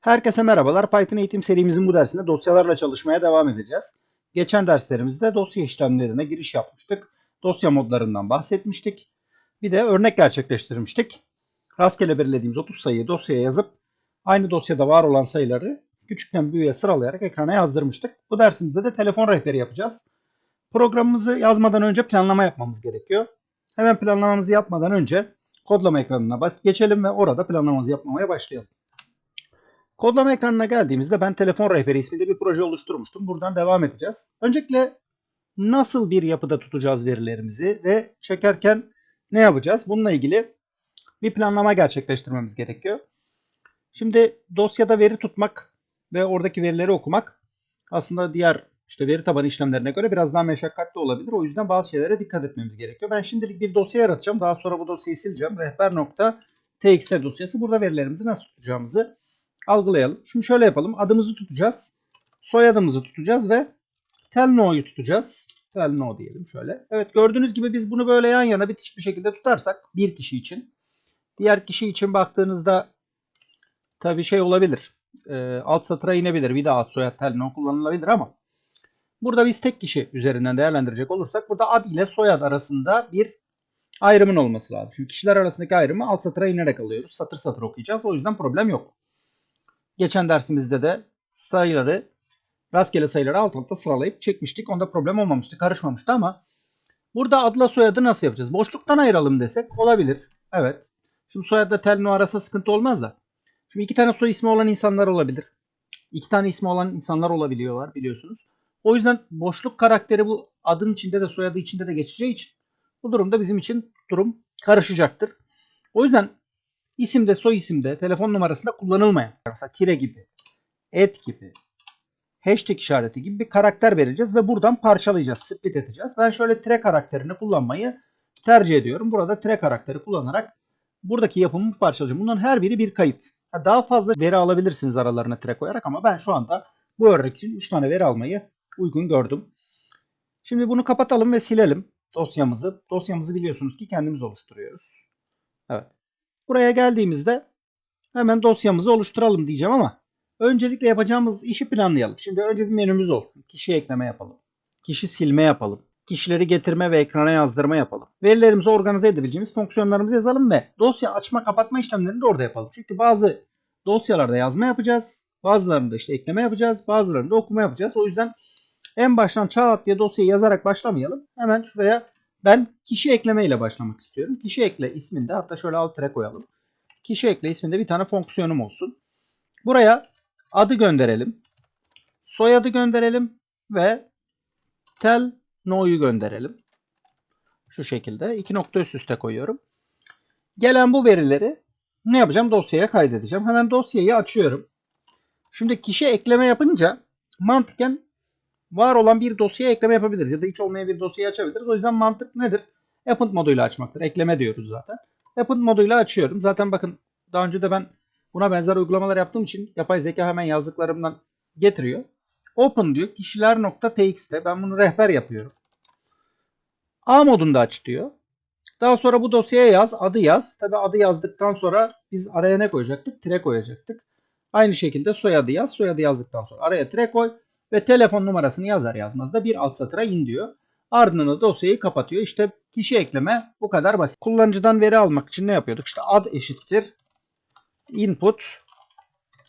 Herkese merhabalar. Python eğitim serimizin bu dersinde dosyalarla çalışmaya devam edeceğiz. Geçen derslerimizde dosya işlemlerine giriş yapmıştık. Dosya modlarından bahsetmiştik. Bir de örnek gerçekleştirmiştik. Rastgele belirlediğimiz 30 sayıyı dosyaya yazıp aynı dosyada var olan sayıları küçükten büyüğe sıralayarak ekrana yazdırmıştık. Bu dersimizde de telefon rehberi yapacağız. Programımızı yazmadan önce planlama yapmamız gerekiyor. Hemen planlamamızı yapmadan önce kodlama ekranına geçelim ve orada planlamamızı yapmaya başlayalım. Kodlama ekranına geldiğimizde ben telefon rehberi isminde bir proje oluşturmuştum. Buradan devam edeceğiz. Öncelikle nasıl bir yapıda tutacağız verilerimizi ve çekerken ne yapacağız? Bununla ilgili bir planlama gerçekleştirmemiz gerekiyor. Şimdi dosyada veri tutmak ve oradaki verileri okumak aslında diğer işte veri tabanı işlemlerine göre biraz daha meşakkatli olabilir. O yüzden bazı şeylere dikkat etmemiz gerekiyor. Ben şimdilik bir dosya yaratacağım. Daha sonra bu dosyayı sileceğim. Rehber.txt dosyası. Burada verilerimizi nasıl tutacağımızı algılayalım. Şimdi şöyle yapalım. Adımızı tutacağız. Soyadımızı tutacağız ve telno'yu tutacağız. Telno diyelim şöyle. Evet gördüğünüz gibi biz bunu böyle yan yana bitişik bir şekilde tutarsak bir kişi için. Diğer kişi için baktığınızda tabii şey olabilir. E, alt satıra inebilir. Bir daha alt soyad telno kullanılabilir ama burada biz tek kişi üzerinden değerlendirecek olursak burada ad ile soyad arasında bir ayrımın olması lazım. Şimdi kişiler arasındaki ayrımı alt satıra inerek alıyoruz. Satır satır okuyacağız. O yüzden problem yok. Geçen dersimizde de sayıları rastgele sayıları alt alta sıralayıp çekmiştik. Onda problem olmamıştı, karışmamıştı ama burada adla soyadı nasıl yapacağız? Boşluktan ayıralım desek olabilir. Evet. Şimdi soyadla telno arasında sıkıntı olmaz da. Şimdi iki tane soy ismi olan insanlar olabilir. İki tane ismi olan insanlar olabiliyorlar biliyorsunuz. O yüzden boşluk karakteri bu adın içinde de soyadı içinde de geçeceği için bu durumda bizim için durum karışacaktır. O yüzden isimde, soy isimde, telefon numarasında kullanılmayan mesela tire gibi, et gibi, hashtag işareti gibi bir karakter vereceğiz ve buradan parçalayacağız, split edeceğiz. Ben şöyle tire karakterini kullanmayı tercih ediyorum. Burada tire karakteri kullanarak buradaki yapımı parçalayacağım. Bunların her biri bir kayıt. Daha fazla veri alabilirsiniz aralarına tire koyarak ama ben şu anda bu örnek için 3 tane veri almayı uygun gördüm. Şimdi bunu kapatalım ve silelim dosyamızı. Dosyamızı biliyorsunuz ki kendimiz oluşturuyoruz. Buraya geldiğimizde hemen dosyamızı oluşturalım diyeceğim ama öncelikle yapacağımız işi planlayalım. Şimdi önce bir menümüz olsun. Kişi ekleme yapalım. Kişi silme yapalım. Kişileri getirme ve ekrana yazdırma yapalım. Verilerimizi organize edebileceğimiz fonksiyonlarımızı yazalım ve dosya açma kapatma işlemlerini de orada yapalım. Çünkü bazı dosyalarda yazma yapacağız. Bazılarında işte ekleme yapacağız. Bazılarında okuma yapacağız. O yüzden en baştan çağat diye dosyayı yazarak başlamayalım. Hemen şuraya ben kişi ekleme ile başlamak istiyorum. Kişi ekle isminde hatta şöyle alt tere koyalım. Kişi ekle isminde bir tane fonksiyonum olsun. Buraya adı gönderelim. Soyadı gönderelim ve tel no'yu gönderelim. Şu şekilde iki nokta üst üste koyuyorum. Gelen bu verileri ne yapacağım? Dosyaya kaydedeceğim. Hemen dosyayı açıyorum. Şimdi kişi ekleme yapınca mantıken var olan bir dosyaya ekleme yapabiliriz. Ya da hiç olmayan bir dosyayı açabiliriz. O yüzden mantık nedir? Append moduyla açmaktır. Ekleme diyoruz zaten. Append moduyla açıyorum. Zaten bakın daha önce de ben buna benzer uygulamalar yaptığım için yapay zeka hemen yazdıklarımdan getiriyor. Open diyor. Kişiler.txt'te. Ben bunu rehber yapıyorum. A modunda aç diyor. Daha sonra bu dosyaya yaz. Adı yaz. Tabi adı yazdıktan sonra biz araya ne koyacaktık? Tire koyacaktık. Aynı şekilde soyadı yaz. Soyadı yazdıktan sonra araya tire koy ve telefon numarasını yazar yazmaz da bir alt satıra in diyor. Ardından da dosyayı kapatıyor. İşte kişi ekleme bu kadar basit. Kullanıcıdan veri almak için ne yapıyorduk? İşte ad eşittir input.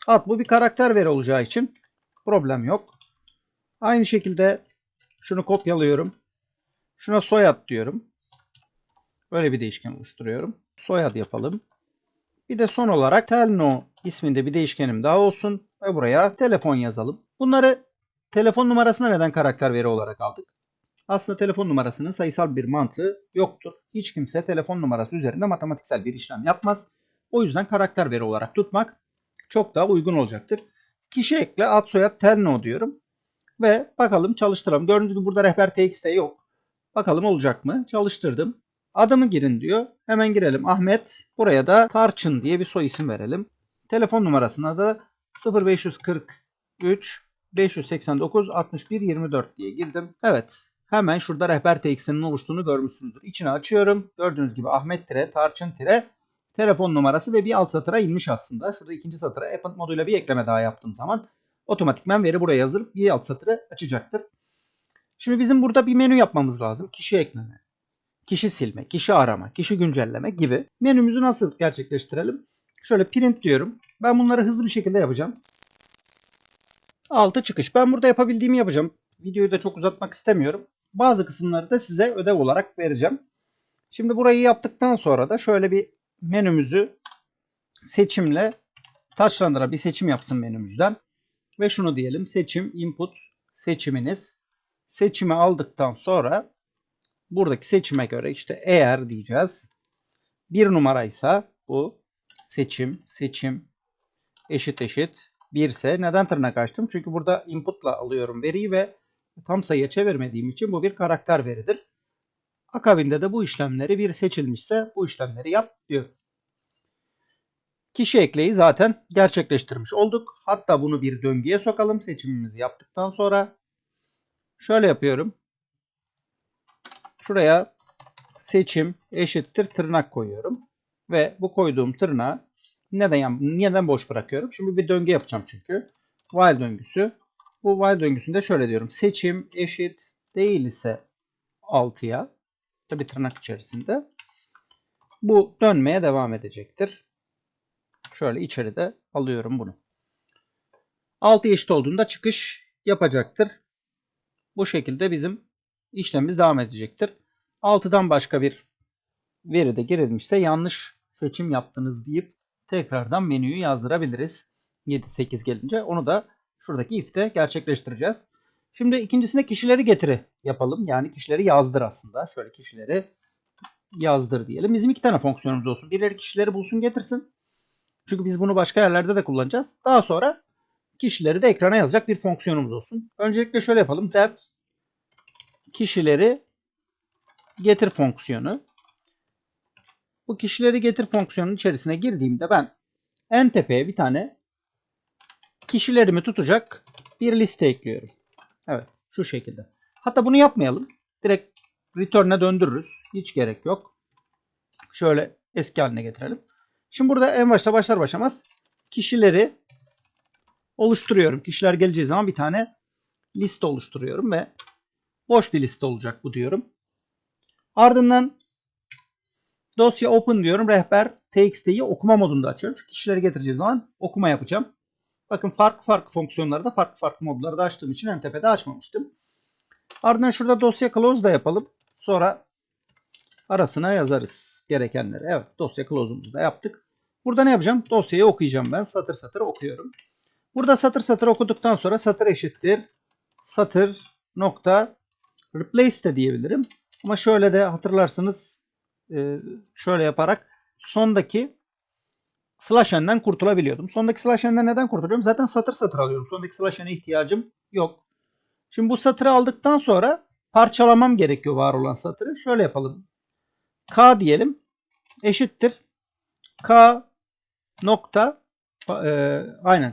Ad bu bir karakter veri olacağı için problem yok. Aynı şekilde şunu kopyalıyorum. Şuna soyad diyorum. Böyle bir değişken oluşturuyorum. Soyad yapalım. Bir de son olarak telno isminde bir değişkenim daha olsun ve buraya telefon yazalım. Bunları telefon numarasına neden karakter veri olarak aldık? Aslında telefon numarasının sayısal bir mantığı yoktur. Hiç kimse telefon numarası üzerinde matematiksel bir işlem yapmaz. O yüzden karakter veri olarak tutmak çok daha uygun olacaktır. Kişi ekle ad soyad telno diyorum. Ve bakalım çalıştıralım. Gördüğünüz gibi burada rehber txt yok. Bakalım olacak mı? Çalıştırdım. Adımı girin diyor. Hemen girelim. Ahmet. Buraya da Tarçın diye bir soy isim verelim. Telefon numarasına da 0543 589 61 24 diye girdim. Evet. Hemen şurada rehber txt'nin oluştuğunu görmüşsünüzdür. İçini açıyorum. Gördüğünüz gibi Ahmet tire Tarçın tire telefon numarası ve bir alt satıra inmiş aslında. Şurada ikinci satıra append moduyla bir ekleme daha yaptığım zaman otomatikman veri buraya yazılıp bir alt satırı açacaktır. Şimdi bizim burada bir menü yapmamız lazım. Kişi ekleme, kişi silme, kişi arama, kişi güncelleme gibi. Menümüzü nasıl gerçekleştirelim? Şöyle print diyorum. Ben bunları hızlı bir şekilde yapacağım. Altı çıkış. Ben burada yapabildiğimi yapacağım. Videoyu da çok uzatmak istemiyorum. Bazı kısımları da size ödev olarak vereceğim. Şimdi burayı yaptıktan sonra da şöyle bir menümüzü seçimle taçlandıra bir seçim yapsın menümüzden. Ve şunu diyelim seçim input seçiminiz. Seçimi aldıktan sonra buradaki seçime göre işte eğer diyeceğiz. Bir numaraysa bu seçim seçim eşit eşit 1 ise neden tırnak açtım? Çünkü burada inputla alıyorum veriyi ve tam sayıya çevirmediğim için bu bir karakter veridir. Akabinde de bu işlemleri bir seçilmişse bu işlemleri yap diyor. Kişi ekleyi zaten gerçekleştirmiş olduk. Hatta bunu bir döngüye sokalım seçimimizi yaptıktan sonra. Şöyle yapıyorum. Şuraya seçim eşittir tırnak koyuyorum. Ve bu koyduğum tırnağı neden, neden boş bırakıyorum? Şimdi bir döngü yapacağım çünkü. While döngüsü. Bu while döngüsünde şöyle diyorum. Seçim eşit değil ise 6'ya tabi tırnak içerisinde bu dönmeye devam edecektir. Şöyle içeride alıyorum bunu. 6 eşit olduğunda çıkış yapacaktır. Bu şekilde bizim işlemimiz devam edecektir. 6'dan başka bir veri de girilmişse yanlış seçim yaptınız deyip tekrardan menüyü yazdırabiliriz. 7-8 gelince onu da şuradaki if'te gerçekleştireceğiz. Şimdi ikincisinde kişileri getiri yapalım. Yani kişileri yazdır aslında. Şöyle kişileri yazdır diyelim. Bizim iki tane fonksiyonumuz olsun. Birileri kişileri bulsun getirsin. Çünkü biz bunu başka yerlerde de kullanacağız. Daha sonra kişileri de ekrana yazacak bir fonksiyonumuz olsun. Öncelikle şöyle yapalım. Dev kişileri getir fonksiyonu. Bu kişileri getir fonksiyonunun içerisine girdiğimde ben en tepeye bir tane kişilerimi tutacak bir liste ekliyorum. Evet şu şekilde. Hatta bunu yapmayalım. Direkt return'e döndürürüz. Hiç gerek yok. Şöyle eski haline getirelim. Şimdi burada en başta başlar başlamaz kişileri oluşturuyorum. Kişiler geleceği zaman bir tane liste oluşturuyorum ve boş bir liste olacak bu diyorum. Ardından dosya open diyorum. Rehber txt'yi okuma modunda açıyorum. Çünkü kişileri getireceğim zaman okuma yapacağım. Bakın farklı farklı fonksiyonlarda farklı farklı modlarda açtığım için en tepede açmamıştım. Ardından şurada dosya close da yapalım. Sonra arasına yazarız gerekenleri. Evet dosya close'umuzu da yaptık. Burada ne yapacağım? Dosyayı okuyacağım ben. Satır satır okuyorum. Burada satır satır okuduktan sonra satır eşittir. Satır nokta replace de diyebilirim. Ama şöyle de hatırlarsınız e, şöyle yaparak sondaki slash n'den kurtulabiliyordum. Sondaki slash n'den neden kurtuluyorum? Zaten satır satır alıyorum. Sondaki slash n'e ihtiyacım yok. Şimdi bu satırı aldıktan sonra parçalamam gerekiyor var olan satırı. Şöyle yapalım. K diyelim. Eşittir. K nokta e, aynen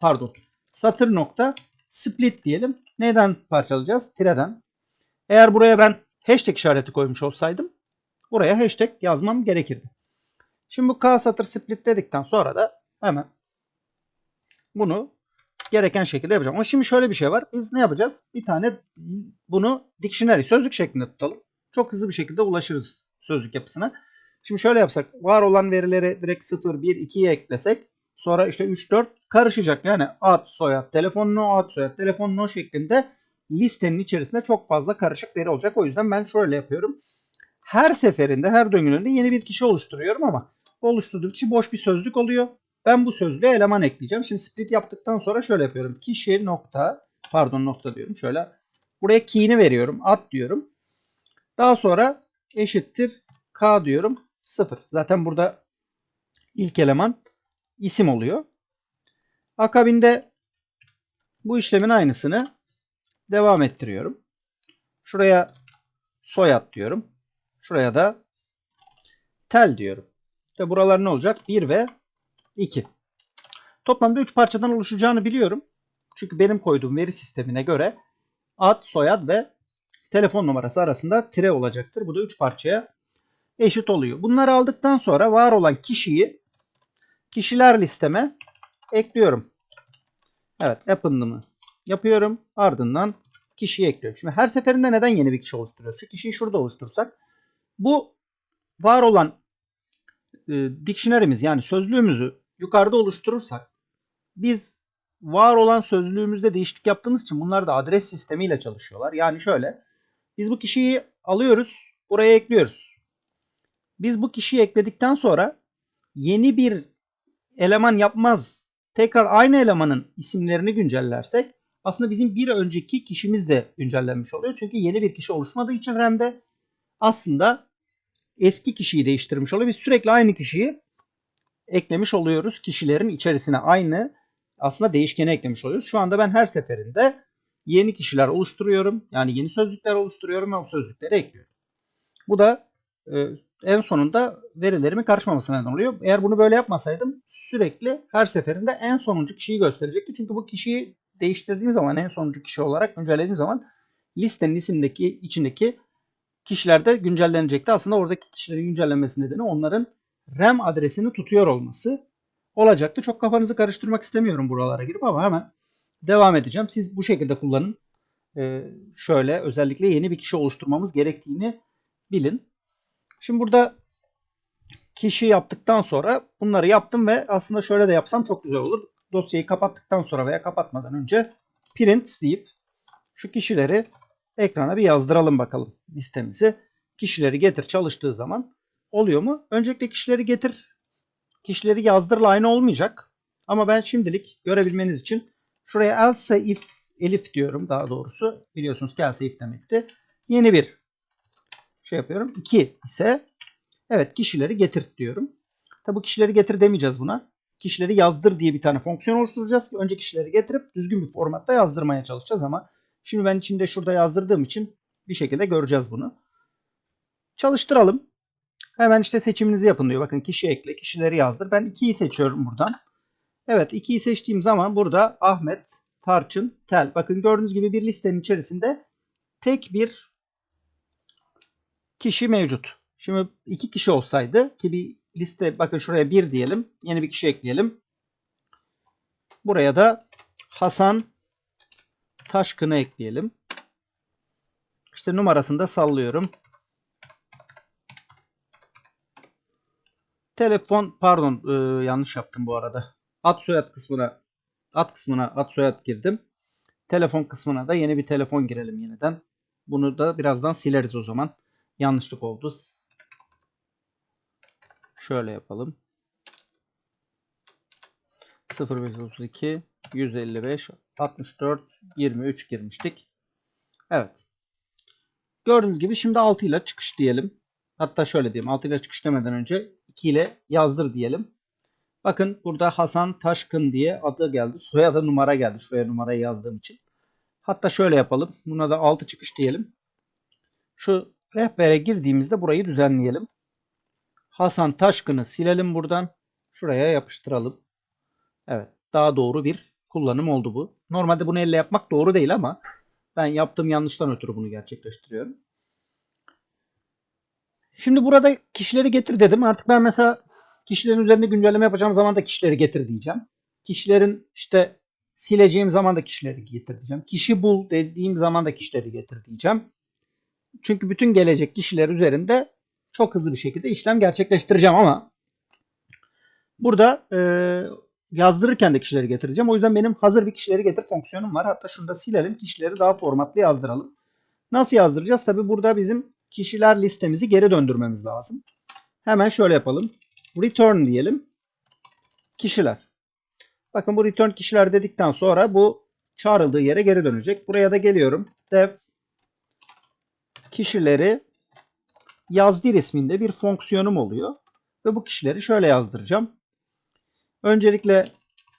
pardon satır nokta split diyelim. Neden parçalayacağız? Tireden. Eğer buraya ben hashtag işareti koymuş olsaydım buraya hashtag yazmam gerekirdi. Şimdi bu K satır split dedikten sonra da hemen bunu gereken şekilde yapacağım. Ama şimdi şöyle bir şey var. Biz ne yapacağız? Bir tane bunu dictionary sözlük şeklinde tutalım. Çok hızlı bir şekilde ulaşırız sözlük yapısına. Şimdi şöyle yapsak. Var olan verileri direkt 0, 1, 2'ye eklesek. Sonra işte 3, 4 karışacak. Yani ad, soyad, telefon no, ad, soyad, telefon no şeklinde listenin içerisinde çok fazla karışık veri olacak. O yüzden ben şöyle yapıyorum. Her seferinde, her döngününde yeni bir kişi oluşturuyorum ama oluşturduğum kişi boş bir sözlük oluyor. Ben bu sözlüğe eleman ekleyeceğim. Şimdi split yaptıktan sonra şöyle yapıyorum. Kişi nokta, pardon nokta diyorum. Şöyle buraya key'ini veriyorum. Ad diyorum. Daha sonra eşittir k diyorum. 0. Zaten burada ilk eleman isim oluyor. Akabinde bu işlemin aynısını devam ettiriyorum. Şuraya soyad diyorum. Şuraya da tel diyorum. İşte buralar ne olacak? 1 ve 2. Toplamda 3 parçadan oluşacağını biliyorum. Çünkü benim koyduğum veri sistemine göre ad, soyad ve telefon numarası arasında tire olacaktır. Bu da 3 parçaya eşit oluyor. Bunları aldıktan sonra var olan kişiyi kişiler listeme ekliyorum. Evet append'ımı yapıyorum. Ardından kişiyi ekliyorum. Şimdi her seferinde neden yeni bir kişi oluşturuyoruz? Şu kişiyi şurada oluştursak bu var olan e, dictionary'miz yani sözlüğümüzü yukarıda oluşturursak biz var olan sözlüğümüzde değişiklik yaptığımız için bunlar da adres sistemiyle çalışıyorlar. Yani şöyle biz bu kişiyi alıyoruz buraya ekliyoruz. Biz bu kişiyi ekledikten sonra yeni bir eleman yapmaz. Tekrar aynı elemanın isimlerini güncellersek aslında bizim bir önceki kişimiz de güncellenmiş oluyor. Çünkü yeni bir kişi oluşmadığı için RAM'de aslında eski kişiyi değiştirmiş oluyor. Biz sürekli aynı kişiyi eklemiş oluyoruz. Kişilerin içerisine aynı aslında değişkeni eklemiş oluyoruz. Şu anda ben her seferinde yeni kişiler oluşturuyorum. Yani yeni sözlükler oluşturuyorum ve o sözlükleri ekliyorum. Bu da e, en sonunda verilerimin karışmamasına neden oluyor. Eğer bunu böyle yapmasaydım sürekli her seferinde en sonuncu kişiyi gösterecekti. Çünkü bu kişiyi değiştirdiğim zaman en sonuncu kişi olarak güncellediğim zaman listenin isimdeki içindeki kişiler de güncellenecekti. Aslında oradaki kişilerin güncellenmesi nedeni onların RAM adresini tutuyor olması olacaktı. Çok kafanızı karıştırmak istemiyorum buralara girip ama hemen devam edeceğim. Siz bu şekilde kullanın. Ee, şöyle özellikle yeni bir kişi oluşturmamız gerektiğini bilin. Şimdi burada kişi yaptıktan sonra bunları yaptım ve aslında şöyle de yapsam çok güzel olur. Dosyayı kapattıktan sonra veya kapatmadan önce print deyip şu kişileri ekrana bir yazdıralım bakalım listemizi. Kişileri getir çalıştığı zaman oluyor mu? Öncelikle kişileri getir. Kişileri yazdırla aynı olmayacak. Ama ben şimdilik görebilmeniz için şuraya else if elif diyorum daha doğrusu. Biliyorsunuz ki else if demekti. Yeni bir şey yapıyorum. 2 ise evet kişileri getir diyorum. Tabi kişileri getir demeyeceğiz buna. Kişileri yazdır diye bir tane fonksiyon oluşturacağız. Önce kişileri getirip düzgün bir formatta yazdırmaya çalışacağız ama şimdi ben içinde şurada yazdırdığım için bir şekilde göreceğiz bunu. Çalıştıralım. Hemen işte seçiminizi yapın diyor. Bakın kişi ekle, kişileri yazdır. Ben 2'yi seçiyorum buradan. Evet 2'yi seçtiğim zaman burada Ahmet, Tarçın, Tel. Bakın gördüğünüz gibi bir listenin içerisinde tek bir kişi mevcut. Şimdi iki kişi olsaydı ki bir liste bakın şuraya bir diyelim. Yeni bir kişi ekleyelim. Buraya da Hasan Taşkın'ı ekleyelim. İşte numarasını da sallıyorum. Telefon pardon e, yanlış yaptım bu arada. Ad soyad kısmına ad kısmına ad soyad girdim. Telefon kısmına da yeni bir telefon girelim yeniden. Bunu da birazdan sileriz o zaman. Yanlışlık oldu. Şöyle yapalım. 0532 155 64 23 girmiştik. Evet. Gördüğünüz gibi şimdi 6 ile çıkış diyelim. Hatta şöyle diyeyim. 6 ile çıkış demeden önce 2 ile yazdır diyelim. Bakın burada Hasan Taşkın diye adı geldi. Soyadı numara geldi. Şuraya numarayı yazdığım için. Hatta şöyle yapalım. Buna da 6 çıkış diyelim. Şu rehbere girdiğimizde burayı düzenleyelim. Hasan Taşkın'ı silelim buradan. Şuraya yapıştıralım. Evet. Daha doğru bir kullanım oldu bu. Normalde bunu elle yapmak doğru değil ama ben yaptığım yanlıştan ötürü bunu gerçekleştiriyorum. Şimdi burada kişileri getir dedim. Artık ben mesela kişilerin üzerinde güncelleme yapacağım zaman da kişileri getir diyeceğim. Kişilerin işte sileceğim zaman da kişileri getir diyeceğim. Kişi bul dediğim zaman da kişileri getir diyeceğim. Çünkü bütün gelecek kişiler üzerinde çok hızlı bir şekilde işlem gerçekleştireceğim ama burada e, yazdırırken de kişileri getireceğim. O yüzden benim hazır bir kişileri getir fonksiyonum var. Hatta şunu da silelim. Kişileri daha formatlı yazdıralım. Nasıl yazdıracağız? Tabi burada bizim kişiler listemizi geri döndürmemiz lazım. Hemen şöyle yapalım. Return diyelim. Kişiler. Bakın bu return kişiler dedikten sonra bu çağrıldığı yere geri dönecek. Buraya da geliyorum. Def kişileri yazdir isminde bir fonksiyonum oluyor. Ve bu kişileri şöyle yazdıracağım. Öncelikle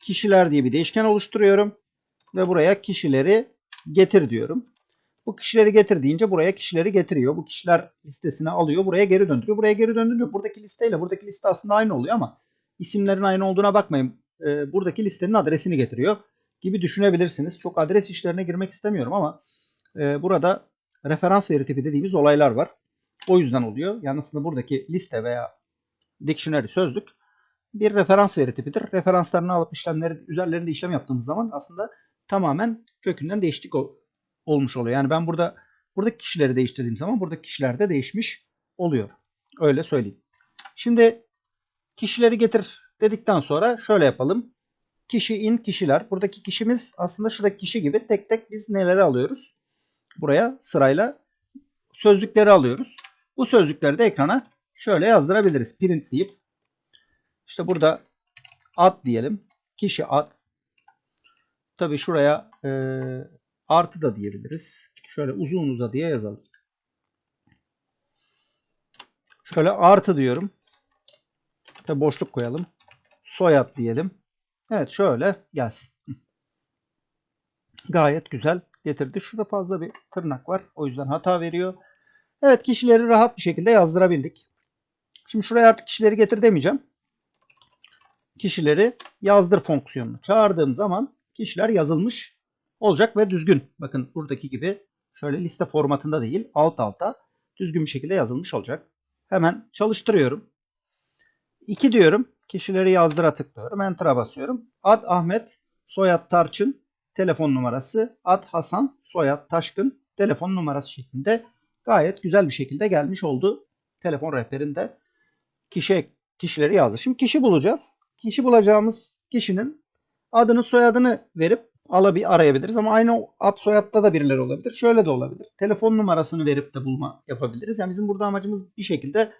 kişiler diye bir değişken oluşturuyorum. Ve buraya kişileri getir diyorum. Bu kişileri getir deyince buraya kişileri getiriyor. Bu kişiler listesine alıyor. Buraya geri döndürüyor. Buraya geri döndürünce buradaki listeyle buradaki liste aslında aynı oluyor ama isimlerin aynı olduğuna bakmayın. Ee, buradaki listenin adresini getiriyor gibi düşünebilirsiniz. Çok adres işlerine girmek istemiyorum ama e, burada referans veri tipi dediğimiz olaylar var. O yüzden oluyor. Yani aslında buradaki liste veya dictionary sözlük bir referans veri tipidir. Referanslarını alıp işlemleri üzerlerinde işlem yaptığımız zaman aslında tamamen kökünden değişiklik ol- olmuş oluyor. Yani ben burada buradaki kişileri değiştirdiğim zaman buradaki kişiler de değişmiş oluyor. Öyle söyleyeyim. Şimdi kişileri getir dedikten sonra şöyle yapalım. Kişi in kişiler. Buradaki kişimiz aslında şuradaki kişi gibi tek tek biz neleri alıyoruz? Buraya sırayla sözlükleri alıyoruz. Bu sözlükleri de ekrana şöyle yazdırabiliriz. Print deyip işte burada ad diyelim. Kişi ad. Tabi şuraya e, artı da diyebiliriz. Şöyle uzun uza diye yazalım. Şöyle artı diyorum. Ve boşluk koyalım. Soyad diyelim. Evet şöyle gelsin. Gayet güzel getirdi. Şurada fazla bir tırnak var. O yüzden hata veriyor. Evet kişileri rahat bir şekilde yazdırabildik. Şimdi şuraya artık kişileri getir demeyeceğim. Kişileri yazdır fonksiyonunu çağırdığım zaman kişiler yazılmış olacak ve düzgün. Bakın buradaki gibi şöyle liste formatında değil alt alta düzgün bir şekilde yazılmış olacak. Hemen çalıştırıyorum. 2 diyorum. Kişileri yazdıra tıklıyorum. Enter'a basıyorum. Ad Ahmet, soyad Tarçın, telefon numarası. Ad Hasan, soyad Taşkın, telefon numarası şeklinde gayet güzel bir şekilde gelmiş oldu. Telefon rehberinde kişi kişileri yazdı. Şimdi kişi bulacağız. Kişi bulacağımız kişinin adını soyadını verip alabi arayabiliriz ama aynı ad soyadda da birileri olabilir. Şöyle de olabilir. Telefon numarasını verip de bulma yapabiliriz. Yani bizim burada amacımız bir şekilde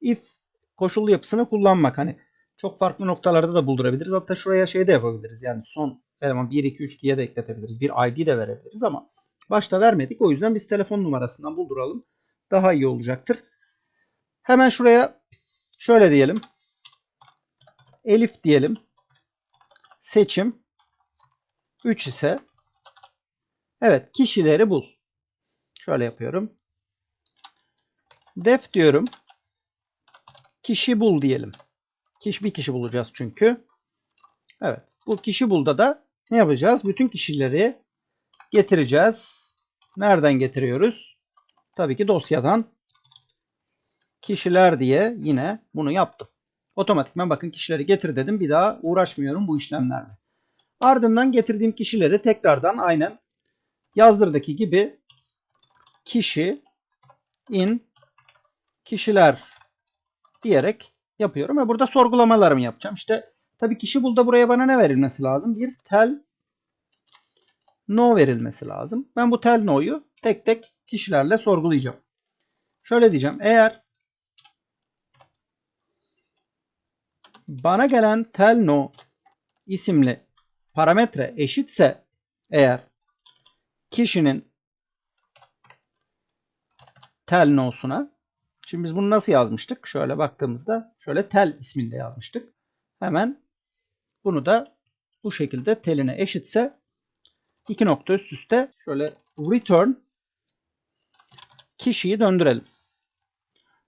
if koşullu yapısını kullanmak. Hani çok farklı noktalarda da buldurabiliriz. Hatta şuraya şey de yapabiliriz. Yani son eleman 1 2 3 diye de ekletebiliriz. Bir ID de verebiliriz ama başta vermedik. O yüzden biz telefon numarasından bulduralım. Daha iyi olacaktır. Hemen şuraya şöyle diyelim. Elif diyelim. Seçim 3 ise evet kişileri bul. Şöyle yapıyorum. Def diyorum. Kişi bul diyelim. Kişi bir kişi bulacağız çünkü. Evet. Bu kişi bulda da ne yapacağız? Bütün kişileri getireceğiz. Nereden getiriyoruz? Tabii ki dosyadan kişiler diye yine bunu yaptım. Otomatikman bakın kişileri getir dedim. Bir daha uğraşmıyorum bu işlemlerle. Ardından getirdiğim kişileri tekrardan aynen yazdırdaki gibi kişi in kişiler diyerek yapıyorum ve burada sorgulamalarımı yapacağım. İşte tabii kişi bulda buraya bana ne verilmesi lazım? Bir tel no verilmesi lazım. Ben bu tel no'yu tek tek kişilerle sorgulayacağım. Şöyle diyeceğim. Eğer bana gelen tel no isimli parametre eşitse eğer kişinin tel no'suna şimdi biz bunu nasıl yazmıştık? Şöyle baktığımızda şöyle tel isminde yazmıştık. Hemen bunu da bu şekilde teline eşitse iki nokta üst üste şöyle return kişiyi döndürelim.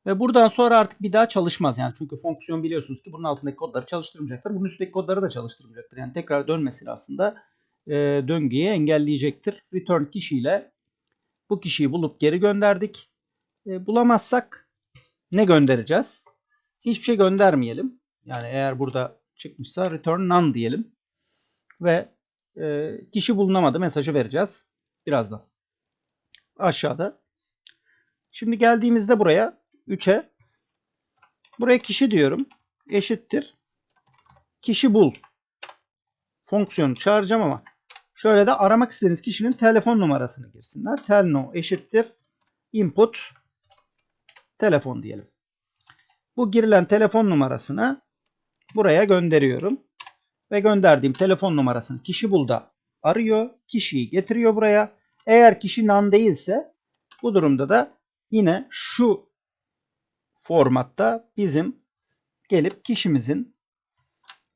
Ve buradan sonra artık bir daha çalışmaz. Yani çünkü fonksiyon biliyorsunuz ki bunun altındaki kodları çalıştırmayacaktır. Bunun üstteki kodları da çalıştırmayacaktır. Yani tekrar dönmesi aslında e, döngüyü engelleyecektir. Return kişiyle bu kişiyi bulup geri gönderdik. E, bulamazsak ne göndereceğiz? Hiçbir şey göndermeyelim. Yani eğer burada çıkmışsa return none diyelim. Ve e, kişi bulunamadı mesajı vereceğiz. Birazdan. Aşağıda. Şimdi geldiğimizde buraya 3'e buraya kişi diyorum. Eşittir. Kişi bul. Fonksiyonu çağıracağım ama şöyle de aramak istediğiniz kişinin telefon numarasını girsinler. Telno eşittir. Input telefon diyelim. Bu girilen telefon numarasını buraya gönderiyorum. Ve gönderdiğim telefon numarasını kişi bulda arıyor. Kişiyi getiriyor buraya. Eğer kişi nan değilse bu durumda da yine şu formatta bizim gelip kişimizin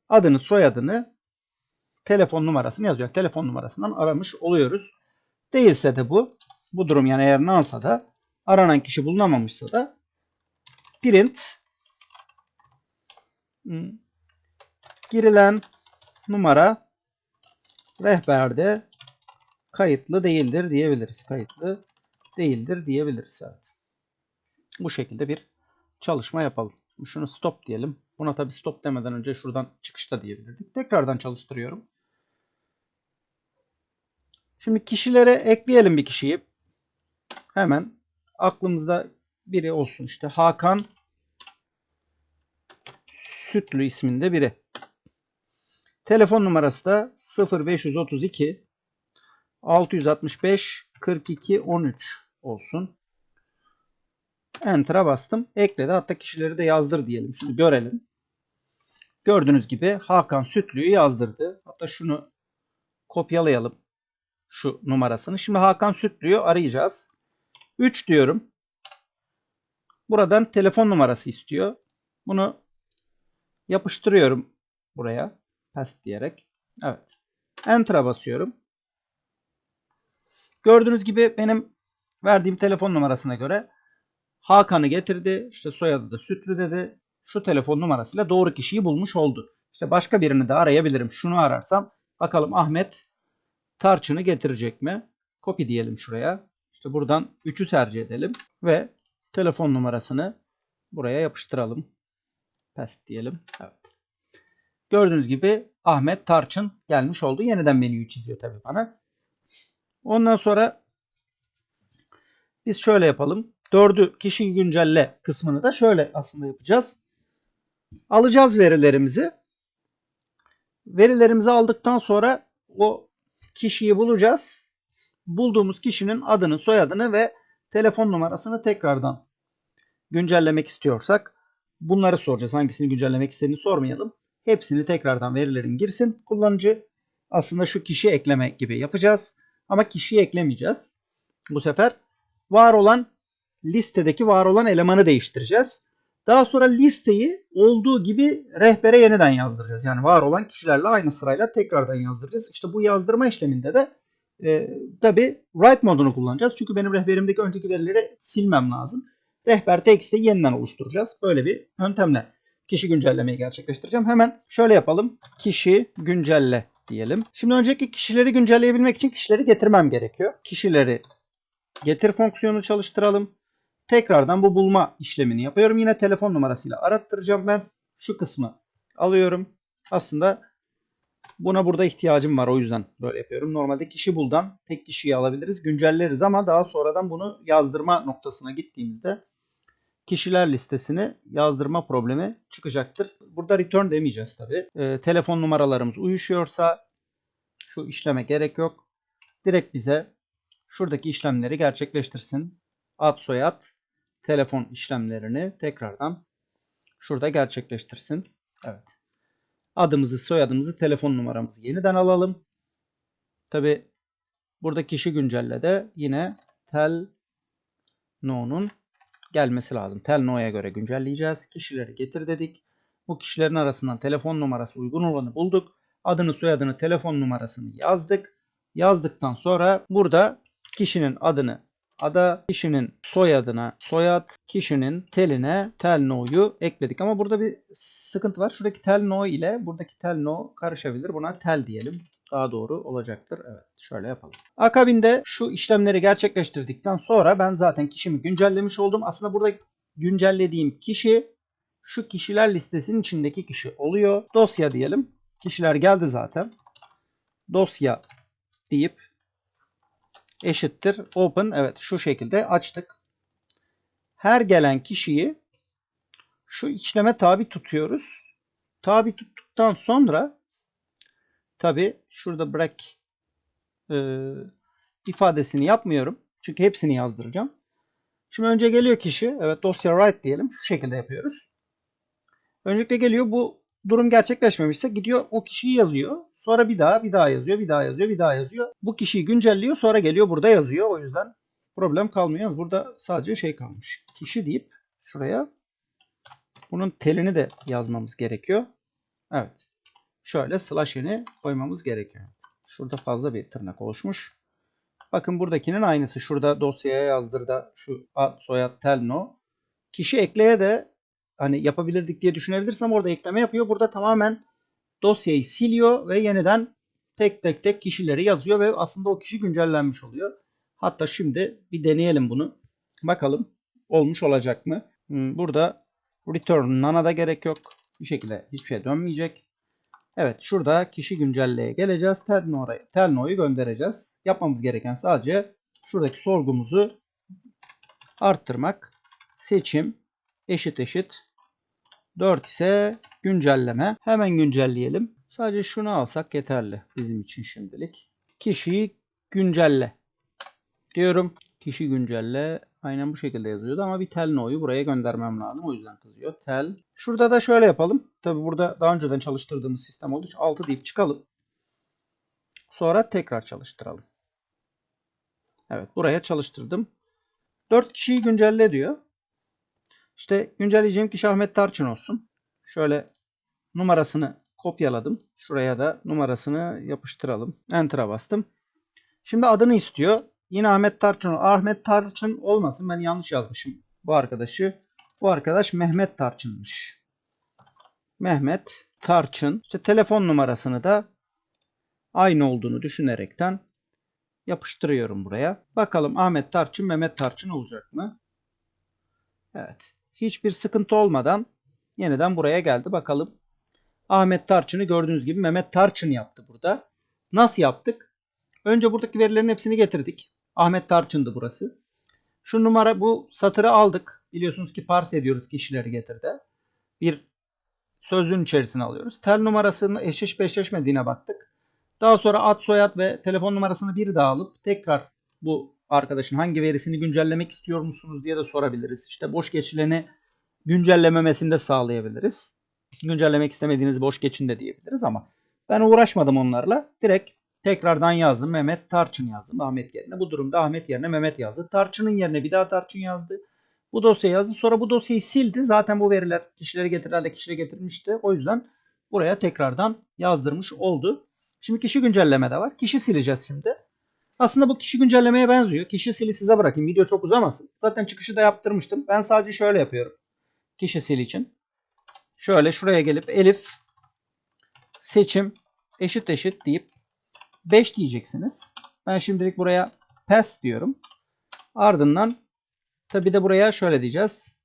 adını soyadını telefon numarasını yazıyor. Telefon numarasından aramış oluyoruz. Değilse de bu bu durum yani eğer nansa da aranan kişi bulunamamışsa da print hmm, girilen numara rehberde kayıtlı değildir diyebiliriz. Kayıtlı değildir diyebiliriz. Evet. Bu şekilde bir çalışma yapalım. Şunu stop diyelim. Buna tabi stop demeden önce şuradan çıkışta diyebilirdik. Tekrardan çalıştırıyorum. Şimdi kişilere ekleyelim bir kişiyi. Hemen aklımızda biri olsun işte Hakan Sütlü isminde biri. Telefon numarası da 0532 665 42 13 olsun. Enter'a bastım. Ekledi. Hatta kişileri de yazdır diyelim. Şunu görelim. Gördüğünüz gibi Hakan Sütlü'yü yazdırdı. Hatta şunu kopyalayalım. Şu numarasını. Şimdi Hakan Sütlü'yü arayacağız. 3 diyorum. Buradan telefon numarası istiyor. Bunu yapıştırıyorum buraya. Paste diyerek. Evet. Enter'a basıyorum. Gördüğünüz gibi benim verdiğim telefon numarasına göre Hakan'ı getirdi. İşte soyadı da Sütlü dedi. Şu telefon numarasıyla doğru kişiyi bulmuş oldu. İşte başka birini de arayabilirim. Şunu ararsam bakalım Ahmet Tarçın'ı getirecek mi? Copy diyelim şuraya. İşte buradan 3'ü tercih edelim ve telefon numarasını buraya yapıştıralım. Paste diyelim. Evet. Gördüğünüz gibi Ahmet Tarçın gelmiş oldu. Yeniden menüyü çiziyor tabii bana. Ondan sonra biz şöyle yapalım. Dördü kişi güncelle kısmını da şöyle aslında yapacağız. Alacağız verilerimizi. Verilerimizi aldıktan sonra o kişiyi bulacağız. Bulduğumuz kişinin adını, soyadını ve telefon numarasını tekrardan güncellemek istiyorsak bunları soracağız. Hangisini güncellemek istediğini sormayalım. Hepsini tekrardan verilerin girsin. Kullanıcı aslında şu kişi ekleme gibi yapacağız. Ama kişiyi eklemeyeceğiz. Bu sefer var olan listedeki var olan elemanı değiştireceğiz. Daha sonra listeyi olduğu gibi rehbere yeniden yazdıracağız. Yani var olan kişilerle aynı sırayla tekrardan yazdıracağız. İşte bu yazdırma işleminde de e, tabi write modunu kullanacağız. Çünkü benim rehberimdeki önceki verileri silmem lazım. Rehber text'i yeniden oluşturacağız. Böyle bir yöntemle kişi güncellemeyi gerçekleştireceğim. Hemen şöyle yapalım. Kişi güncelle diyelim. Şimdi önceki kişileri güncelleyebilmek için kişileri getirmem gerekiyor. Kişileri getir fonksiyonu çalıştıralım. Tekrardan bu bulma işlemini yapıyorum. Yine telefon numarasıyla arattıracağım ben. Şu kısmı alıyorum. Aslında buna burada ihtiyacım var. O yüzden böyle yapıyorum. Normalde kişi buldan tek kişiyi alabiliriz. Güncelleriz ama daha sonradan bunu yazdırma noktasına gittiğimizde kişiler listesini yazdırma problemi çıkacaktır. Burada return demeyeceğiz tabi. E, telefon numaralarımız uyuşuyorsa şu işleme gerek yok. Direkt bize şuradaki işlemleri gerçekleştirsin. Ad soyad telefon işlemlerini tekrardan şurada gerçekleştirsin. Evet. Adımızı, soyadımızı, telefon numaramızı yeniden alalım. Tabi burada kişi güncelle de yine tel no'nun gelmesi lazım. Tel no'ya göre güncelleyeceğiz. Kişileri getir dedik. Bu kişilerin arasından telefon numarası uygun olanı bulduk. Adını, soyadını, telefon numarasını yazdık. Yazdıktan sonra burada kişinin adını ada, kişinin soyadına soyad, kişinin teline tel no'yu ekledik. Ama burada bir sıkıntı var. Şuradaki tel no ile buradaki tel no karışabilir. Buna tel diyelim. Daha doğru olacaktır. Evet şöyle yapalım. Akabinde şu işlemleri gerçekleştirdikten sonra ben zaten kişimi güncellemiş oldum. Aslında burada güncellediğim kişi şu kişiler listesinin içindeki kişi oluyor. Dosya diyelim. Kişiler geldi zaten. Dosya deyip eşittir open. Evet şu şekilde açtık. Her gelen kişiyi şu işleme tabi tutuyoruz. Tabi tuttuktan sonra tabi şurada break e, ifadesini yapmıyorum. Çünkü hepsini yazdıracağım. Şimdi önce geliyor kişi. Evet dosya write diyelim. Şu şekilde yapıyoruz. Öncelikle geliyor bu durum gerçekleşmemişse gidiyor o kişiyi yazıyor. Sonra bir daha bir daha yazıyor, bir daha yazıyor, bir daha yazıyor. Bu kişiyi güncelliyor sonra geliyor burada yazıyor. O yüzden problem kalmıyor. Burada sadece şey kalmış. Kişi deyip şuraya bunun telini de yazmamız gerekiyor. Evet. Şöyle slash n'i koymamız gerekiyor. Şurada fazla bir tırnak oluşmuş. Bakın buradakinin aynısı. Şurada dosyaya yazdırda şu ad, soyad, tel, no. Kişi ekleye de hani yapabilirdik diye düşünebilirsem orada ekleme yapıyor. Burada tamamen dosyayı siliyor ve yeniden tek tek tek kişileri yazıyor ve aslında o kişi güncellenmiş oluyor. Hatta şimdi bir deneyelim bunu. Bakalım. olmuş olacak mı? Hmm, Burada return none'a da gerek yok. Bir şekilde hiçbir şey dönmeyecek. Evet şurada kişi güncelleye geleceğiz. Telno'yu Telno'yu göndereceğiz. Yapmamız gereken sadece şuradaki sorgumuzu arttırmak. Seçim eşit eşit 4 ise güncelleme. Hemen güncelleyelim. Sadece şunu alsak yeterli bizim için şimdilik. Kişiyi güncelle diyorum. Kişi güncelle. Aynen bu şekilde yazıyordu ama bir tel no'yu buraya göndermem lazım. O yüzden kızıyor. Tel. Şurada da şöyle yapalım. Tabi burada daha önceden çalıştırdığımız sistem olduğu için 6 deyip çıkalım. Sonra tekrar çalıştıralım. Evet buraya çalıştırdım. 4 kişiyi güncelle diyor. İşte güncelleyeceğim kişi Ahmet Tarçın olsun. Şöyle numarasını kopyaladım. Şuraya da numarasını yapıştıralım. Enter'a bastım. Şimdi adını istiyor. Yine Ahmet Tarçın. Ahmet Tarçın olmasın. Ben yanlış yazmışım bu arkadaşı. Bu arkadaş Mehmet Tarçın'mış. Mehmet Tarçın. İşte telefon numarasını da aynı olduğunu düşünerekten yapıştırıyorum buraya. Bakalım Ahmet Tarçın Mehmet Tarçın olacak mı? Evet. Hiçbir sıkıntı olmadan yeniden buraya geldi. Bakalım. Ahmet Tarçın'ı gördüğünüz gibi Mehmet Tarçın yaptı burada. Nasıl yaptık? Önce buradaki verilerin hepsini getirdik. Ahmet Tarçın'dı burası. Şu numara bu satırı aldık. Biliyorsunuz ki parse ediyoruz kişileri getirde. Bir sözlüğün içerisine alıyoruz. Tel numarasının eşleşip eşleşmediğine baktık. Daha sonra ad soyad ve telefon numarasını bir daha alıp tekrar bu arkadaşın hangi verisini güncellemek istiyor musunuz diye de sorabiliriz. İşte boş geçileni güncellememesini de sağlayabiliriz. Güncellemek istemediğiniz boş geçin de diyebiliriz ama ben uğraşmadım onlarla. Direkt tekrardan yazdım. Mehmet Tarçın yazdım Ahmet yerine. Bu durumda Ahmet yerine Mehmet yazdı. Tarçın'ın yerine bir daha Tarçın yazdı. Bu dosyayı yazdı. Sonra bu dosyayı sildi. Zaten bu veriler kişileri getirirlerle kişileri getirmişti. O yüzden buraya tekrardan yazdırmış oldu. Şimdi kişi güncelleme de var. Kişi sileceğiz şimdi. Aslında bu kişi güncellemeye benziyor. Kişi sili size bırakayım. Video çok uzamasın. Zaten çıkışı da yaptırmıştım. Ben sadece şöyle yapıyorum. Kişi sil için. Şöyle şuraya gelip Elif seçim eşit eşit deyip 5 diyeceksiniz. Ben şimdilik buraya pass diyorum. Ardından tabi de buraya şöyle diyeceğiz.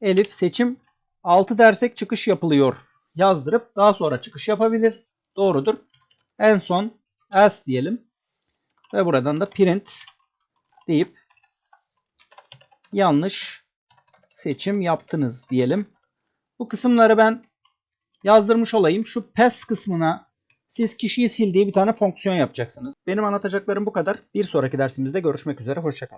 Elif seçim 6 dersek çıkış yapılıyor yazdırıp daha sonra çıkış yapabilir. Doğrudur. En son else diyelim. Ve buradan da print deyip yanlış seçim yaptınız diyelim. Bu kısımları ben yazdırmış olayım. Şu pass kısmına siz kişiyi sil diye bir tane fonksiyon yapacaksınız. Benim anlatacaklarım bu kadar. Bir sonraki dersimizde görüşmek üzere. Hoşçakalın.